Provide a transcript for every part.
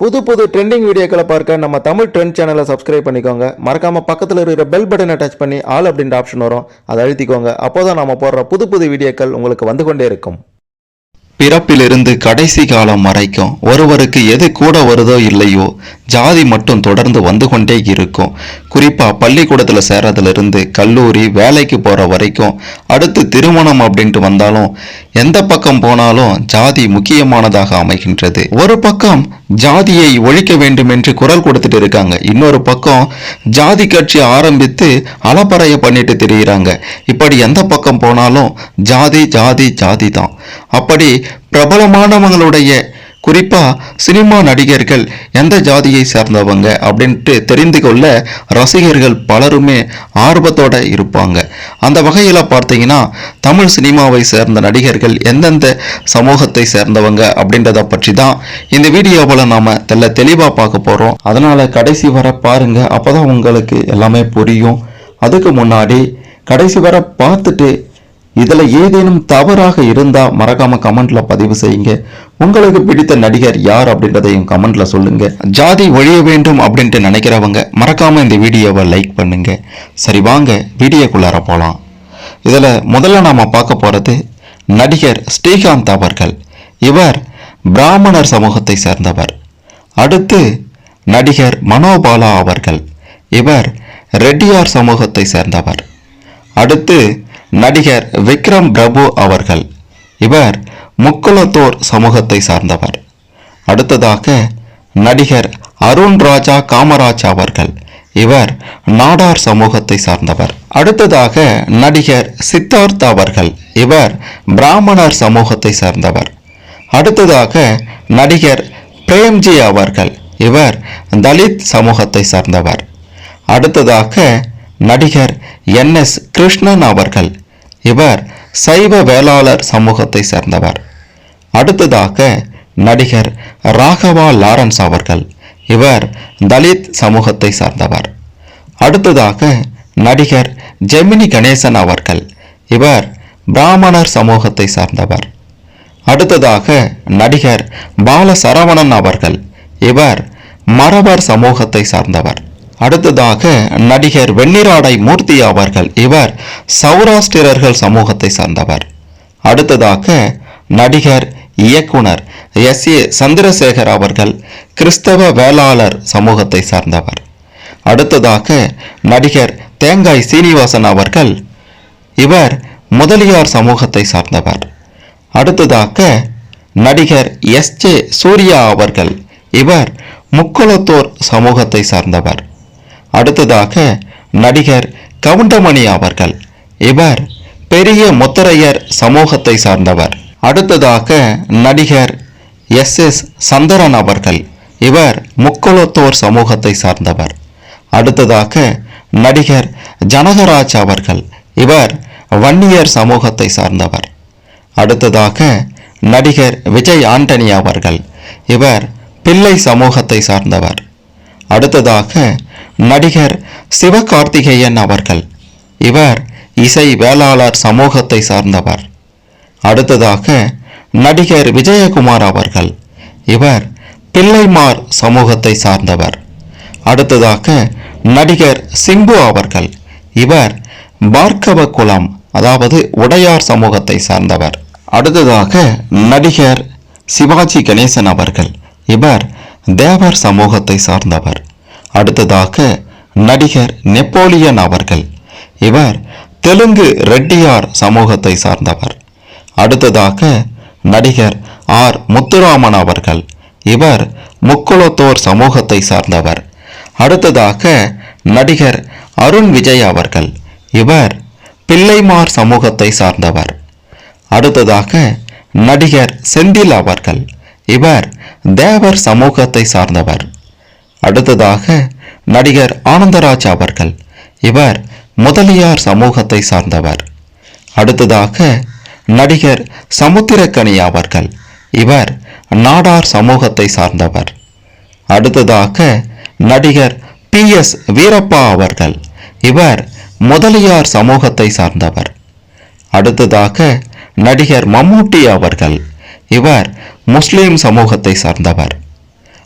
புது புது ட்ரெண்டிங் வீடியோக்களை பார்க்க நம்ம தமிழ் ட்ரெண்ட் சேனலை சப்ஸ்கிரைப் பண்ணிக்கோங்க. மறக்காமல் பக்கத்தில் இருக்கிற பெல் பட்டனை டச் பண்ணி ஆல் அப்படின்ற ஆப்ஷன் வரும். அதை அழுத்திக்கோங்க. அப்போதான் நம்ம போடுற புது புது வீடியோக்கள் உங்களுக்கு வந்து கொண்டே இருக்கும். பிறப்பிலிருந்து கடைசி காலம் வரைக்கும் ஒருவருக்கு எது கூட வருதோ இல்லையோ ஜாதி மட்டும் தொடர்ந்து வந்து கொண்டே இருக்கும். குறிப்பாக பள்ளிக்கூடத்தில் சேரதுலேருந்து கல்லூரி வேலைக்கு போகிற வரைக்கும் அடுத்து திருமணம் அப்படின்ட்டு வந்தாலும் எந்த பக்கம் போனாலும் ஜாதி முக்கியமானதாக அமைகின்றது. ஒரு பக்கம் ஜாதியை ஒழிக்க வேண்டும் என்று குரல் கொடுத்துட்டு இருக்காங்க. இன்னொரு பக்கம் ஜாதி கட்சி ஆரம்பித்து அலப்பறைய பண்ணிட்டு திரியிறாங்க. இப்படி எந்த பக்கம் போனாலும் ஜாதி ஜாதி ஜாதி தான் அப்படி பிரபலமானவங்களுடைய குறிப்பாக சினிமா நடிகர்கள் எந்த ஜாதியை சேர்ந்தவங்க அப்படின்ட்டு தெரிந்து கொள்ள ரசிகர்கள் பலருமே ஆர்வத்தோட இருப்பாங்க. அந்த வகையில் பார்த்தீங்கன்னா தமிழ் சினிமாவை சேர்ந்த நடிகர்கள் எந்தெந்த சமூகத்தை சேர்ந்தவங்க அப்படின்றத பற்றி தான் இந்த வீடியோவில் நாம் தெல்ல தெளிவாக பார்க்க போகிறோம் அதனால் கடைசி வர பாருங்கள் அப்போ தான் உங்களுக்கு எல்லாமே புரியும். அதுக்கு முன்னாடி கடைசி வர பார்த்துட்டு இதில் ஏதேனும் தவறாக இருந்தால் மறக்காம கமெண்ட்ல பதிவு செய்யுங்க. உங்களுக்கு பிடித்த நடிகர் யார் அப்படின்றதையும் கமெண்ட்ல சொல்லுங்க. ஜாதி ஒழிய வேண்டும் அப்படின்ட்டு நினைக்கிறவங்க மறக்காம இந்த வீடியோவை லைக் பண்ணுங்க. சரி வாங்க வீடியோக்குள்ளார போகலாம் இதில் முதல்ல நாம் பார்க்க போகிறது நடிகர் ஸ்ரீகாந்த் அவர்கள். இவர் பிராமணர் சமூகத்தை சேர்ந்தவர். அடுத்து நடிகர் மனோபாலா அவர்கள். இவர் ரெட்டியார் சமூகத்தை சேர்ந்தவர். அடுத்து நடிகர் விக்ரம் பிரபு அவர்கள். இவர் முக்குலத்தோர் சமூகத்தை சார்ந்தவர். அடுத்ததாக நடிகர் அருண் ராஜா காமராஜ் அவர்கள். இவர் நாடார் சமூகத்தை சார்ந்தவர். அடுத்ததாக நடிகர் சித்தார்த் அவர்கள். இவர் பிராமணர் சமூகத்தை சார்ந்தவர். அடுத்ததாக நடிகர் பிரேம்ஜி அவர்கள். இவர் தலித் சமூகத்தை சார்ந்தவர். அடுத்ததாக நடிகர் என் எஸ் கிருஷ்ணன் அவர்கள். இவர் சைவ வேளாளர் சமூகத்தை சேர்ந்தவர். அடுத்ததாக நடிகர் ராகவா லாரன்ஸ் அவர்கள். இவர் தலித் சமூகத்தை சார்ந்தவர். அடுத்ததாக நடிகர் ஜெமினி கணேசன் அவர்கள். இவர் பிராமணர் சமூகத்தை சார்ந்தவர். அடுத்ததாக நடிகர் பாலசரவணன் அவர்கள். இவர் மறவர் சமூகத்தை சார்ந்தவர். அடுத்ததாக நடிகர் வெண்ணிராடை மூர்த்தி அவர்கள். இவர் சௌராஷ்டிரர்கள் சமூகத்தை சார்ந்தவர். அடுத்ததாக நடிகர் இயக்குனர் எஸ். ஏ. சந்திரசேகர் அவர்கள் கிறிஸ்தவ வேளாளர் சமூகத்தை சார்ந்தவர். அடுத்ததாக நடிகர் தேங்காய் சீனிவாசன் அவர்கள் இவர் முதலியார் சமூகத்தை சார்ந்தவர். அடுத்ததாக நடிகர் எஸ். ஜே. சூர்யா அவர்கள் இவர் முக்குளத்தோர் சமூகத்தை சார்ந்தவர். அடுத்ததாக நடிகர் கவுண்டமணி அவர்கள். இவர் பெரிய முத்தரையர் சமூகத்தை சார்ந்தவர். அடுத்ததாக நடிகர் எஸ். எஸ். சந்திரன் அவர்கள். இவர் முக்குளத்தோர் சமூகத்தை சார்ந்தவர். அடுத்ததாக நடிகர் ஜனகராஜ் அவர்கள். இவர் வன்னியர் சமூகத்தை சார்ந்தவர். அடுத்ததாக நடிகர் விஜய் ஆண்டனி அவர்கள். இவர் பிள்ளை சமூகத்தை சார்ந்தவர். அடுத்ததாக நடிகர் சிவகார்த்திகேயன் அவர்கள். இவர் இசை வேளாளர் சமூகத்தை சார்ந்தவர். அடுத்ததாக நடிகர் விஜயகுமார் அவர்கள். இவர் பிள்ளைமார் சமூகத்தை சார்ந்தவர். அடுத்ததாக நடிகர் சிம்பு அவர்கள். இவர் பார்க்கவ குலம் அதாவது உடையார் சமூகத்தை சார்ந்தவர். அடுத்ததாக நடிகர் சிவாஜி கணேசன் அவர்கள். இவர் தேவர் சமூகத்தை சார்ந்தவர். அடுத்ததாக நடிகர் நெப்போலியன் அவர்கள். இவர் தெலுங்கு ரெட்டியார் சமூகத்தை சார்ந்தவர். அடுத்ததாக நடிகர் ஆர். முத்துராமன் அவர்கள். இவர் முக்குளத்தோர் சமூகத்தை சார்ந்தவர். அடுத்ததாக நடிகர் அருண் விஜய் அவர்கள். இவர் பிள்ளைமார் சமூகத்தை சார்ந்தவர். அடுத்ததாக நடிகர் செந்தில் அவர்கள். இவர் தேவர் சமூகத்தை சார்ந்தவர். அடுத்ததாக நடிகர் ஆனந்தராஜ் அவர்கள். இவர் முதலியார் சமூகத்தை சார்ந்தவர். அடுத்ததாக நடிகர் சமுத்திரக்கனி அவர்கள். இவர் நாடார் சமூகத்தை சார்ந்தவர். அடுத்ததாக நடிகர் பி எஸ் வீரப்பா அவர்கள். இவர் முதலியார் சமூகத்தை சார்ந்தவர். அடுத்ததாக நடிகர் மம்மூட்டி அவர்கள். இவர் முஸ்லீம் சமூகத்தை சார்ந்தவர்.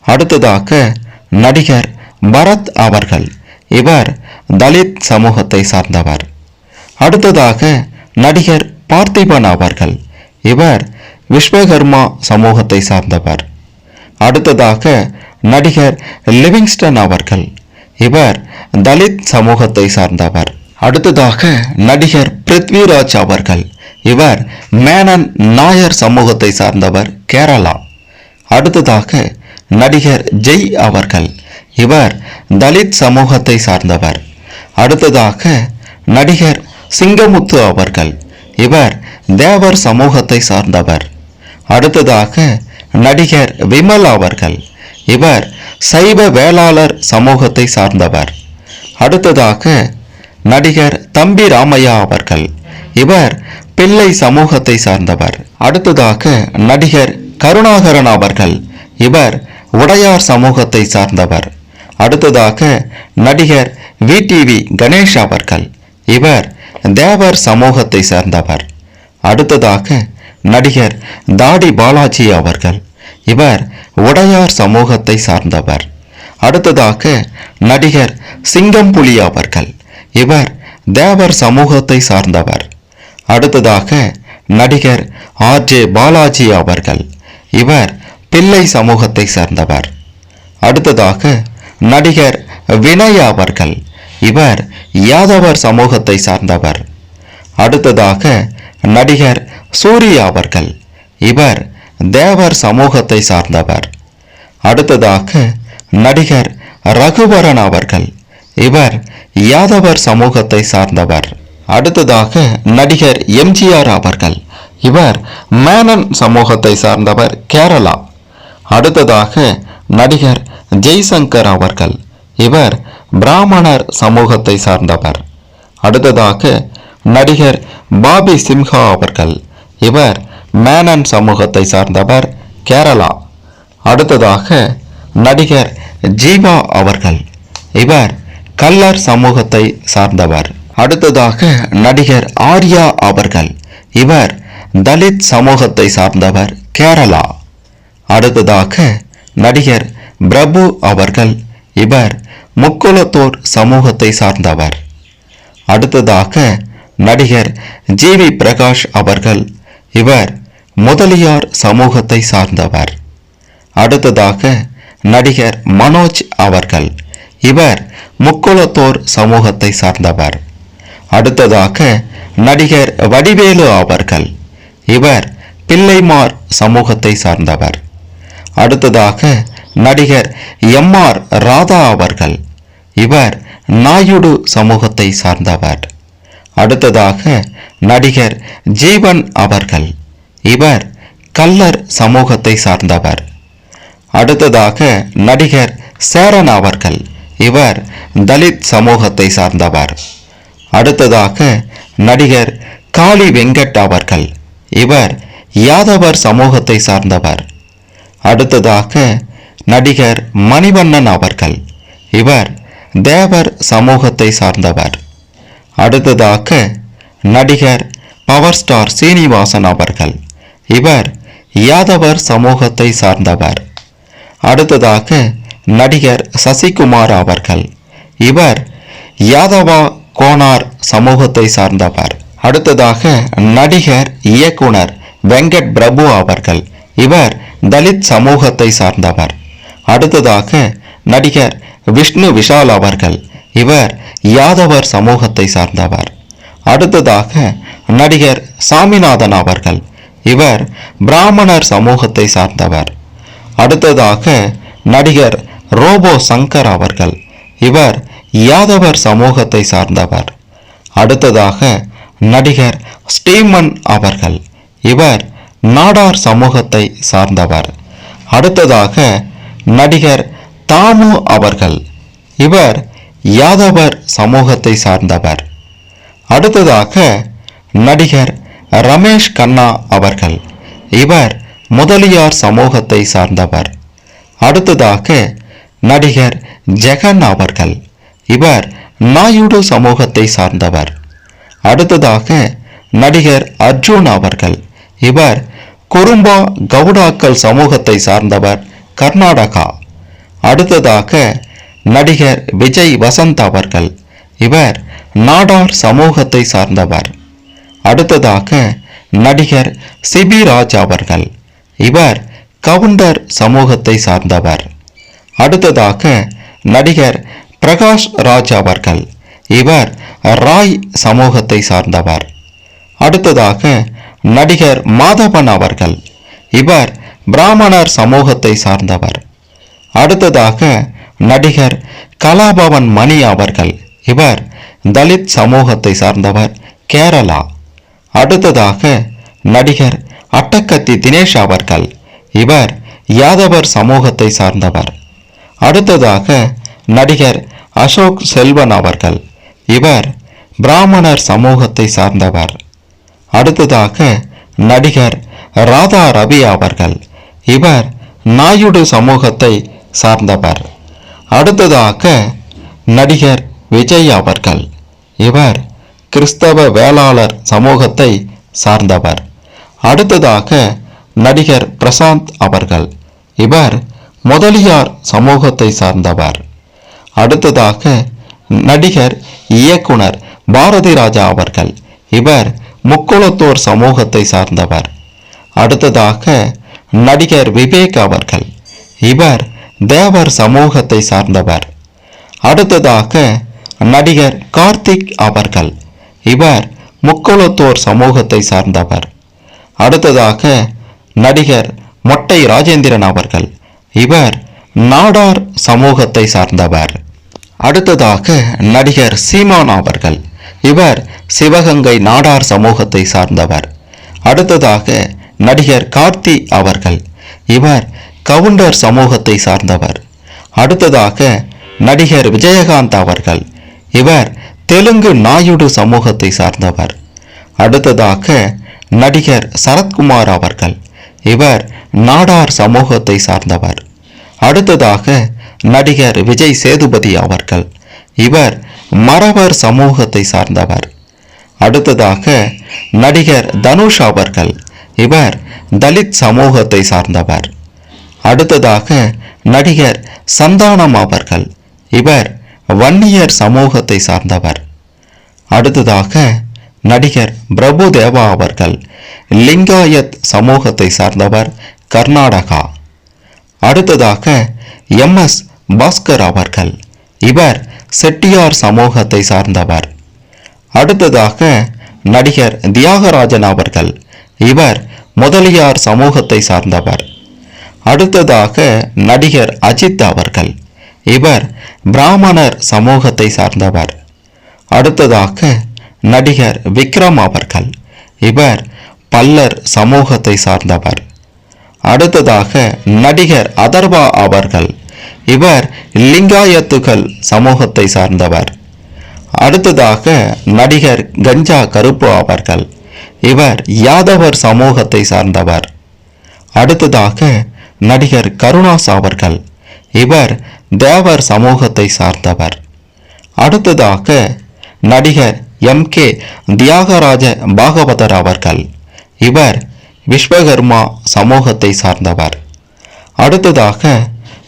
அடுத்ததாக நடிகர் பரத் அவர்கள். இவர் தலித் சமூகத்தை சார்ந்தவர். அடுத்ததாக நடிகர் பார்த்திபன் அவர்கள். இவர் விஸ்வகர்மா சமூகத்தை சார்ந்தவர். அடுத்ததாக நடிகர் லிவிங்ஸ்டன் அவர்கள். இவர் தலித் சமூகத்தை சார்ந்தவர். அடுத்ததாக நடிகர் பிருத்விராஜ் அவர்கள். இவர் மேனன் நாயர் சமூகத்தை சார்ந்தவர் கேரளா. அடுத்ததாக நடிகர் ஜெய் அவர்கள். இவர் தலித் சமூகத்தை சார்ந்தவர். அடுத்ததாக நடிகர் சிங்கமுத்து அவர்கள். இவர் தேவர் சமூகத்தை சார்ந்தவர். அடுத்ததாக நடிகர் விமல் அவர்கள். இவர் சைவ வேளாளர் சமூகத்தை சார்ந்தவர். அடுத்ததாக நடிகர் தம்பி ராமையா அவர்கள். இவர் பிள்ளை சமூகத்தை சார்ந்தவர். அடுத்ததாக நடிகர் கருணாகரன் அவர்கள். இவர் உடையார் சமூகத்தை சார்ந்தவர். அடுத்ததாக நடிகர் விடிவி கணேஷ் அவர்கள். இவர் தேவர் சமூகத்தை சார்ந்தவர். அடுத்ததாக நடிகர் தாடி பாலாஜி அவர்கள். இவர் உடையார் சமூகத்தை சார்ந்தவர். அடுத்ததாக நடிகர் சிங்கம்புலி அவர்கள். இவர் தேவர் சமூகத்தை சார்ந்தவர். அடுத்ததாக நடிகர் ஆர்ஜே பாலாஜி அவர்கள். இவர் பிள்ளை சமூகத்தை சார்ந்தவர். அடுத்ததாக நடிகர் வினய் அவர்கள். இவர் யாதவர் சமூகத்தை சார்ந்தவர். அடுத்ததாக நடிகர் சூர்யா அவர்கள். இவர் தேவர் சமூகத்தை சார்ந்தவர். அடுத்ததாக நடிகர் ரகுவரன் அவர்கள். இவர் யாதவர் சமூகத்தை சார்ந்தவர். அடுத்ததாக நடிகர் எம்ஜிஆர் அவர்கள். இவர் மேனன் சமூகத்தை சார்ந்தவர் கேரளா. அடுத்ததாக நடிகர் ஜெய்சங்கர் அவர்கள். இவர் பிராமணர் சமூகத்தை சார்ந்தவர். அடுத்ததாக நடிகர் பாபி சிம்ஹா அவர்கள். இவர் மேனன் சமூகத்தை சார்ந்தவர் கேரளா. அடுத்ததாக நடிகர் ஜீவா அவர்கள். இவர் கல்லர் சமூகத்தை சார்ந்தவர். அடுத்ததாக நடிகர் ஆர்யா அவர்கள். இவர் தலித் சமூகத்தை சார்ந்தவர் கேரளா. அடுத்ததாக நடிகர் பிரபு அவர்கள் இவர் முக்குலத்தோர் சமூகத்தை சார்ந்தவர். அடுத்ததாக நடிகர் ஜி வி பிரகாஷ் அவர்கள் இவர் முதலியார் சமூகத்தை சார்ந்தவர். அடுத்ததாக நடிகர் மனோஜ் அவர்கள் இவர் முக்குலத்தோர் சமூகத்தை சார்ந்தவர். அடுத்ததாக நடிகர் வடிவேலு அவர்கள் இவர் பிள்ளைமார் சமூகத்தை சார்ந்தவர். அடுத்ததாக நடிகர் எம் ஆர் ராதா அவர்கள். இவர் நாயுடு சமூகத்தை சார்ந்தவர். அடுத்ததாக நடிகர் ஜீவன் அவர்கள். இவர் கல்லர் சமூகத்தை சார்ந்தவர். அடுத்ததாக நடிகர் சேரன் அவர்கள். இவர் தலித் சமூகத்தை சார்ந்தவர். அடுத்ததாக நடிகர் காளி வெங்கட் அவர்கள். இவர் யாதவர் சமூகத்தை சார்ந்தவர். அடுத்ததாக நடிகர் மணிவண்ணன் அவர்கள். இவர் தேவர் சமூகத்தை சார்ந்தவர். அடுத்ததாக நடிகர் பவர் ஸ்டார் சீனிவாசன் அவர்கள். இவர் யாதவர் சமூகத்தை சார்ந்தவர். அடுத்ததாக நடிகர் சசிகுமார் அவர்கள். இவர் யாதவா கோனார் சமூகத்தை சார்ந்தவர். அடுத்ததாக நடிகர் இயக்குனர் வெங்கட் பிரபு அவர்கள். இவர் தலித் சமூகத்தை சார்ந்தவர். அடுத்ததாக நடிகர் விஷ்ணு விஷால் அவர்கள். இவர் யாதவர் சமூகத்தை சார்ந்தவர். அடுத்ததாக நடிகர் சாமிநாதன் அவர்கள். இவர் பிராமணர் சமூகத்தை சார்ந்தவர். அடுத்ததாக நடிகர் ரோபோ சங்கர் அவர்கள். இவர் யாதவர் சமூகத்தை சார்ந்தவர். அடுத்ததாக நடிகர் ஸ்டீமன் அவர்கள். இவர் நாடார் சமூகத்தை சார்ந்தவர். அடுத்ததாக நடிகர் தாமு அவர்கள். இவர் யாதவர் சமூகத்தை சார்ந்தவர். அடுத்ததாக நடிகர் ரமேஷ் கண்ணா அவர்கள். இவர் முதலியார் சமூகத்தை சார்ந்தவர். அடுத்ததாக நடிகர் ஜெகன் அவர்கள். இவர் நாயுடு சமூகத்தை சார்ந்தவர். அடுத்ததாக நடிகர் அர்ஜுன் அவர்கள். இவர் குறும்பா கவுடாக்கள் சமூகத்தை சார்ந்தவர் கர்நாடகா. அடுத்ததாக நடிகர் விஜய் வசந்த் அவர்கள். இவர் நாடார் சமூகத்தை சார்ந்தவர். அடுத்ததாக நடிகர் சிபிராஜ் அவர்கள். இவர் கவுண்டர் சமூகத்தை சார்ந்தவர். அடுத்ததாக நடிகர் பிரகாஷ் ராஜ் அவர்கள். இவர் ராய் சமூகத்தை சார்ந்தவர். அடுத்ததாக நடிகர் மாதவன் அவர்கள். இவர் பிராமணர் சமூகத்தை சார்ந்தவர். அடுத்ததாக நடிகர் கலாபவன் மணி அவர்கள். இவர் தலித் சமூகத்தை சார்ந்தவர் கேரளா. அடுத்ததாக நடிகர் அட்டக்கத்தி தினேஷ் அவர்கள். இவர் யாதவர் சமூகத்தை சார்ந்தவர். அடுத்ததாக நடிகர் அசோக் செல்வன் அவர்கள். இவர் பிராமணர் சமூகத்தை சார்ந்தவர். அடுத்ததாக நடிகர் ராதா ரவி அவர்கள். இவர் நாயுடு சமூகத்தை சார்ந்தவர். அடுத்ததாக நடிகர் விஜய் அவர்கள். இவர் கிறிஸ்தவ வேளாளர் சமூகத்தை சார்ந்தவர். அடுத்ததாக நடிகர் பிரசாந்த் அவர்கள். இவர் முதலியார் சமூகத்தை சார்ந்தவர். அடுத்ததாக நடிகர் இயக்குனர் பாரதி ராஜா அவர்கள். இவர் முக்குளத்தோர் சமூகத்தை சார்ந்தவர். அடுத்ததாக நடிகர் விவேக் அவர்கள். இவர் தேவர் சமூகத்தை சார்ந்தவர். அடுத்ததாக நடிகர் கார்த்திக் அவர்கள். இவர் முக்குளத்தோர் சமூகத்தை சார்ந்தவர். அடுத்ததாக நடிகர் மொட்டை ராஜேந்திரன் அவர்கள். இவர் நாடார் சமூகத்தை சார்ந்தவர். அடுத்ததாக நடிகர் சீமான் அவர்கள். இவர் சிவகங்கை நாடார் சமூகத்தை சார்ந்தவர். அடுத்ததாக நடிகர் கார்த்தி அவர்கள். இவர் கவுண்டர் சமூகத்தை சார்ந்தவர். அடுத்ததாக நடிகர் விஜயகாந்த் அவர்கள். இவர் தெலுங்கு நாயுடு சமூகத்தை சார்ந்தவர். அடுத்ததாக நடிகர் சரத்குமார் அவர்கள். இவர் நாடார் சமூகத்தை சார்ந்தவர். அடுத்ததாக நடிகர் விஜய் சேதுபதி அவர்கள். இவர் மறவர் சமூகத்தை சார்ந்தவர். அடுத்ததாக நடிகர் தனுஷ் அவர்கள் இவர் தலித் சமூகத்தை சார்ந்தவர். அடுத்ததாக நடிகர் சந்தானம் அவர்கள் இவர் வன்னியர் சமூகத்தை சார்ந்தவர். அடுத்ததாக நடிகர் பிரபு தேவா அவர்கள் லிங்காயத் சமூகத்தை சார்ந்தவர் கர்நாடகா. அடுத்ததாக எம் எஸ் பாஸ்கர் அவர்கள் இவர் செட்டியார் சமூகத்தை சார்ந்தவர். அடுத்ததாக நடிகர் தியாகராஜன் அவர்கள். இவர் முதலியார் சமூகத்தை சார்ந்தவர். அடுத்ததாக நடிகர் அஜித் அவர்கள். இவர் பிராமணர் சமூகத்தை சார்ந்தவர். அடுத்ததாக நடிகர் விக்ரம் அவர்கள். இவர் பல்லர் சமூகத்தை சார்ந்தவர். அடுத்ததாக நடிகர் அதர்வா அவர்கள். இவர் லிங்காயத்துகள் சமூகத்தை சார்ந்தவர். அடுத்ததாக நடிகர் கஞ்சா கருப்பு அவர்கள். இவர் யாதவர் சமூகத்தை சார்ந்தவர். அடுத்ததாக நடிகர் கருணாஸ் அவர்கள். இவர் தேவர் சமூகத்தை சார்ந்தவர். அடுத்ததாக நடிகர் எம் கே தியாகராஜ பாகவதர் அவர்கள். இவர் விஸ்வகர்மா சமூகத்தை சார்ந்தவர். அடுத்ததாக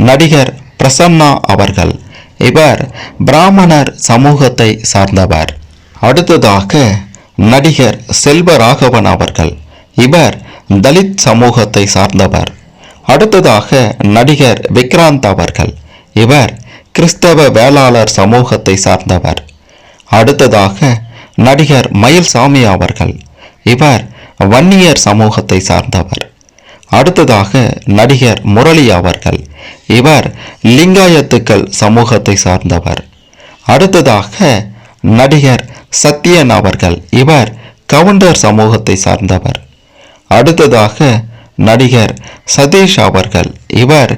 நடிகர் பிரசன்னா அவர்கள். இவர் பிராமணர் சமூகத்தை சார்ந்தவர். அடுத்ததாக நடிகர் செல்வராகவன் அவர்கள். இவர் தலித் சமூகத்தை சார்ந்தவர். அடுத்ததாக நடிகர் விக்ராந்த் அவர்கள். இவர் கிறிஸ்தவ வேளாளர் சமூகத்தை சார்ந்தவர். அடுத்ததாக நடிகர் மயில்சாமி அவர்கள். இவர் வன்னியர் சமூகத்தை சார்ந்தவர். அடுத்ததாக நடிகர் முரளி அவர்கள். இவர் லிங்காயத்துக்கள் சமூகத்தை சார்ந்தவர். அடுத்ததாக நடிகர் சத்யன் அவர்கள். இவர் கவுண்டர் சமூகத்தை சார்ந்தவர். அடுத்ததாக நடிகர் சதீஷ் அவர்கள். இவர்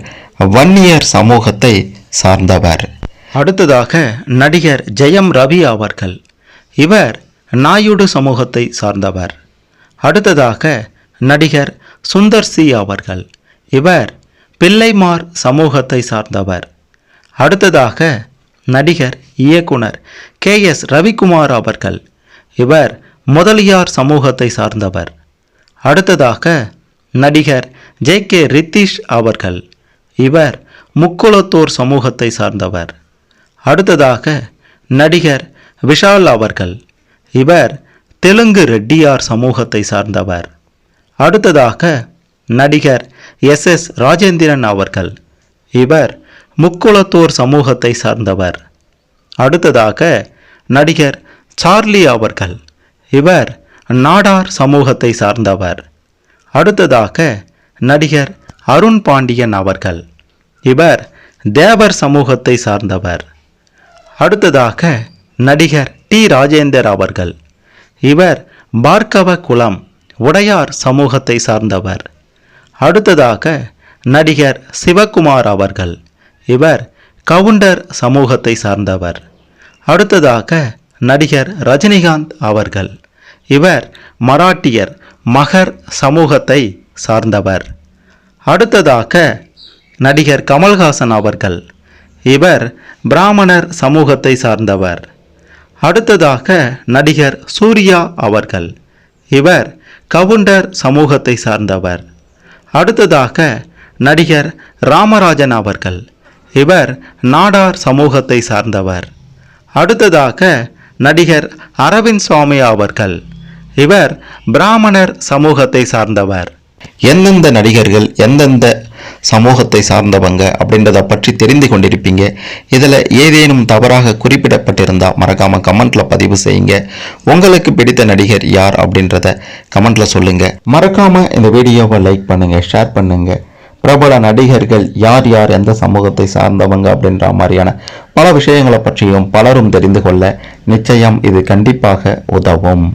வன்னியர் சமூகத்தை சார்ந்தவர். அடுத்ததாக நடிகர் ஜெயம் ரவி அவர்கள். இவர் நாயுடு சமூகத்தை சார்ந்தவர். அடுத்ததாக நடிகர் சுந்தர் சி அவர்கள். இவர் பிள்ளைமார் சமூகத்தை சார்ந்தவர். அடுத்ததாக நடிகர் இயக்குனர் கே எஸ் ரவிக்குமார் அவர்கள். இவர் முதலியார் சமூகத்தை சார்ந்தவர். அடுத்ததாக நடிகர் ஜே கே ரித்தீஷ் அவர்கள். இவர் முக்குளத்தோர் சமூகத்தை சார்ந்தவர். அடுத்ததாக நடிகர் விஷால் அவர்கள். இவர் தெலுங்கு ரெட்டியார் சமூகத்தை சார்ந்தவர். அடுத்ததாக நடிகர் எஸ் எஸ் ராஜேந்திரன் அவர்கள். இவர் முக்குளத்தோர் சமூகத்தை சார்ந்தவர். அடுத்ததாக நடிகர் சார்லி அவர்கள். இவர் நாடார் சமூகத்தை சார்ந்தவர். அடுத்ததாக நடிகர் அருண் பாண்டியன் அவர்கள். இவர் தேவர் சமூகத்தை சார்ந்தவர். அடுத்ததாக நடிகர் டி ராஜேந்தர் அவர்கள். இவர் பார்க்கவ குலம் உடையார் சமூகத்தை சார்ந்தவர். அடுத்ததாக நடிகர் சிவகுமார் அவர்கள். இவர் கவுண்டர் சமூகத்தை சார்ந்தவர். அடுத்ததாக நடிகர் ரஜினிகாந்த் அவர்கள். இவர் மராட்டியர் மகர் சமூகத்தை சார்ந்தவர். அடுத்ததாக நடிகர் கமல்ஹாசன் அவர்கள். இவர் பிராமணர் சமூகத்தை சார்ந்தவர். அடுத்ததாக நடிகர் சூர்யா அவர்கள். இவர் கவுண்டர் சமூகத்தை சார்ந்தவர். அடுத்ததாக நடிகர் ராமராஜன் அவர்கள். இவர் நாடார் சமூகத்தை சார்ந்தவர். அடுத்ததாக நடிகர் அரவிந்த் சுவாமி அவர்கள். இவர் பிராமணர் சமூகத்தை சார்ந்தவர். எந்தெந்த நடிகர்கள் எந்தெந்த சமூகத்தை சார்ந்தவங்க அப்படின்றத பற்றி தெரிந்து கொண்டிருப்பீங்க. இதில் ஏதேனும் தவறாக குறிப்பிடப்பட்டிருந்தால் மறக்காம கமெண்ட்ல பதிவு செய்யுங்க. உங்களுக்கு பிடித்த நடிகர் யார் அப்படின்றத கமெண்ட்ல சொல்லுங்க. மறக்காம இந்த வீடியோவை லைக் பண்ணுங்க ஷேர் பண்ணுங்க. பிரபல நடிகர்கள் யார் யார் எந்த சமூகத்தை சார்ந்தவங்க அப்படின்ற மாதிரியான பல விஷயங்களை பற்றியும் பலரும் தெரிந்து கொள்ள நிச்சயம் இது கண்டிப்பாக உதவும்.